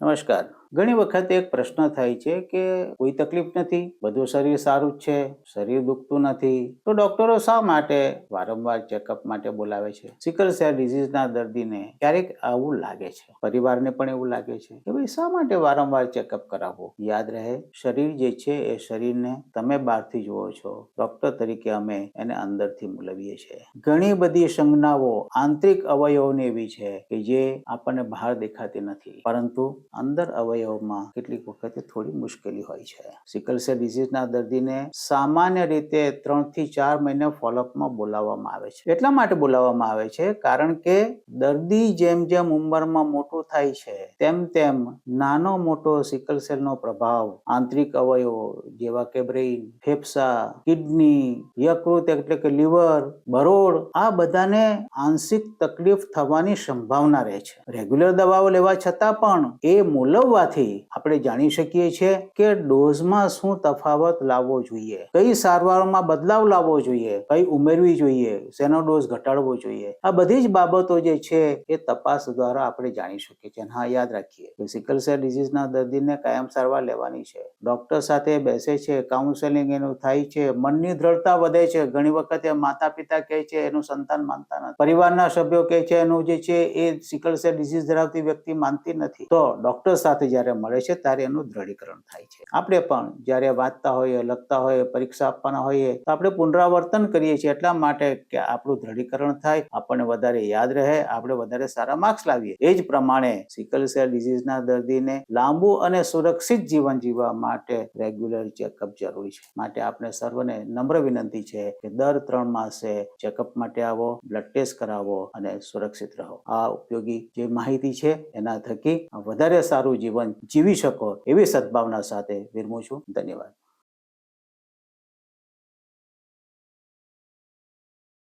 નમસ્કાર. ઘણી વખત એક પ્રશ્ન થાય છે કે કોઈ તકલીફ નથી, બધું શરીર સારું જ છે, શરીર દુખતું નથી, તો ડોક્ટરો શા માટે વારંવાર ચેકઅપ માટે બોલાવે છે? સિકલ સેલ ડિઝીઝના દર્દીને ક્યારેક આવું લાગે છે. પરિવારને પણ એવું લાગે છે કે ભાઈ, શા માટે વારંવાર ચેકઅપ કરાવવો? યાદ રહે, શરીર જે છે એ શરીરને તમે બહારથી જુઓ છો. ડોક્ટર તરીકે અમે એને અંદરથી મૂલવીએ છીએ. ઘણી બધી સંજ્ઞાઓ આંતરિક અવયવોની એવી છે કે જે આપણને બહાર દેખાતી નથી. પરંતુ અંદર અવયવમાં કેટલીક વખતે થોડી મુશ્કેલી હોય છે. સિકલ સેલ ડિઝીઝના દર્દીને સામાન્ય રીતે ત્રણથી ચાર મહિને ફોલોઅપમાં બોલાવવામાં આવે છે. એટલા માટે બોલાવવામાં આવે છે કારણ કે દર્દી જેમ જેમ ઉંમરમાં મોટું થાય છે, તેમ તેમ નાનો મોટો સિકલ સેલનો પ્રભાવ, આંતરિક અવયવો જેવા કે બ્રેઇન, ફેફસા, કિડની, યકૃત એટલે કે લીવર, બરોડ, આ બધાને આંશિક તકલીફ થવાની સંભાવના રહે છે. રેગ્યુલર દવાઓ લેવા છતાં પણ એ મૂલવવાથી આપણે જાણી શકીએ છીએ કે ડોઝમાં શું તફાવત લાવવો જોઈએ, કઈ સારવારમાં બદલાવ લાવવો જોઈએ, કઈ ઉમેરવી જોઈએ, શેનો ડોઝ ઘટાડવો જોઈએ. આ બધી જ બાબતો જે છે એ તપાસ દ્વારા આપણે જાણી શકીએ છીએ. હા, યાદ રાખીએ સિકલ સેલ ડિઝીઝના દર્દીને કાયમ સારવાર લેવાની છે. ડોક્ટર સાથે બેસે છે કાઉન્સેલિંગ એનું થાય છે, મનની દ્રઢતા વધે છે. ઘણી વખતે માતા પિતા કહે છે, એનું સંતાન માનતા નથી. પરિવારના સભ્યો કહે છે, એનું જે છે એ સિકલ સેલ ડિઝીઝ ધરાવતી વ્યક્તિ માનતી નથી. તો ડોક્ટર સાથે જ્યારે મળે છે, ત્યારે એનું દ્રઢીકરણ થાય છે. આપણે પણ જ્યારે વાંચતા હોઈએ, લખતા હોઈએ, પરીક્ષા આપવાના હોઈએ, તો આપણે પુનરાવર્તન કરીએ છીએ એટલા માટે કે આપણું દ્રઢીકરણ થાય, આપણને વધારે યાદ રહે, આપણે વધારે સારા માર્ક્સ લાવીએ. એ જ પ્રમાણે સિકલ સેલ ડિઝીઝના દર્દીને લાંબુ અને સુરક્ષિત જીવન જીવવા માટે રેગ્યુલર ચેકઅપ જરૂરી છે. માટે આપણે સર્વને નમ્ર વિનંતી છે કે દર ત્રણ માસે ચેકઅપ માટે આવો બ્લડ ટેસ્ટ કરાવો અને સુરક્ષિત રહો. આ ઉપયોગી જે માહિતી છે, એના થકી વધારે સારું જીવન જીવી શકો એવી સદભાવના સાથે વિરમું છું. ધન્યવાદ.